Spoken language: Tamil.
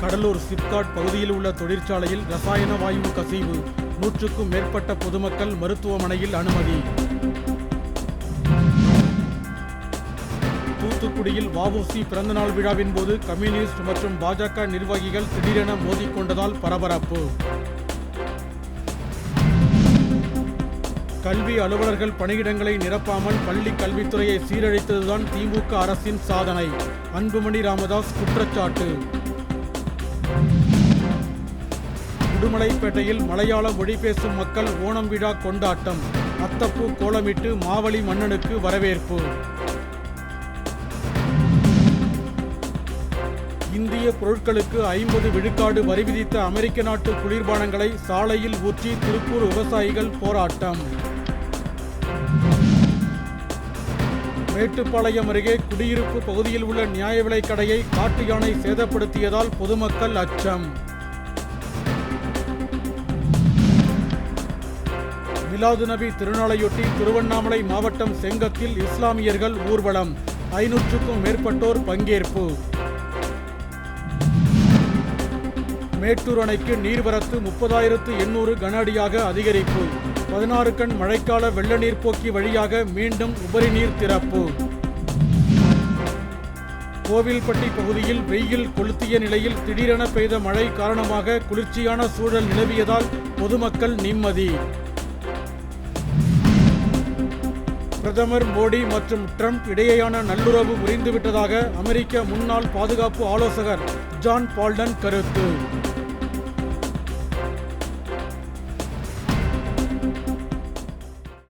கடலூர் சிப்காட் பகுதியில் உள்ள தொழிற்சாலையில் ரசாயன வாயு கசிவு. நூற்றுக்கும் மேற்பட்ட பொதுமக்கள் மருத்துவமனையில் அனுமதி. தூத்துக்குடியில் வஉசி பிறந்தநாள் விழாவின் போது கம்யூனிஸ்ட் மற்றும் பாஜக நிர்வாகிகள் திடீரென மோதிக்கொண்டதால் பரபரப்பு. கல்வி அலுவலர்கள் பணியிடங்களை நிரப்பாமல் பள்ளி கல்வித்துறையை சீரழித்ததுதான் திமுக அரசின் சாதனை. அன்புமணி ராமதாஸ் குற்றச்சாட்டு. உடுமலைப்பேட்டையில் மலையாள மொழி பேசும் மக்கள் ஓணம் விழா கொண்டாட்டம். அத்தப்பூ கோலமிட்டு மாவழி மன்னனுக்கு வரவேற்பு. இந்திய பொருட்களுக்கு ஐம்பது விழுக்காடு வரி விதித்த அமெரிக்க நாட்டு குளிர்பானங்களை சாலையில் ஊற்றி திருப்பூர் விவசாயிகள் போராட்டம். மேட்டுப்பாளையம் அருகே குடியிருப்பு பகுதியில் உள்ள நியாய விலைக் கடையை காட்டு யானை சேதப்படுத்தியதால் பொதுமக்கள் அச்சம். மிலாது நபி திருநாளையொட்டி திருவண்ணாமலை மாவட்டம் செங்கத்தில் இஸ்லாமியர்கள் ஊர்வலம். ஐநூற்றுக்கும் மேற்பட்டோர் பங்கேற்பு. மேட்டூர் அணைக்கு நீர்வரத்து முப்பதாயிரத்து எண்ணூறு கன அடியாக அதிகரிப்பு. பதினாறு கண் மழைக்கால வெள்ள நீர் போக்கி வழியாக மீண்டும் உபரி நீர் திறப்பு. கோவில்பட்டி பகுதியில் வெயில் கொளுத்திய நிலையில் திடீரென பெய்த மழை காரணமாக குளிர்ச்சியான சூழல் நிலவியதால் பொதுமக்கள் நிம்மதி. பிரதமர் மோடி மற்றும் ட்ரம்ப் இடையேயான நல்லுறவு முறிந்துவிட்டதாக அமெரிக்க முன்னாள் பாதுகாப்பு ஆலோசகர் ஜான் பால்டன் கருத்து.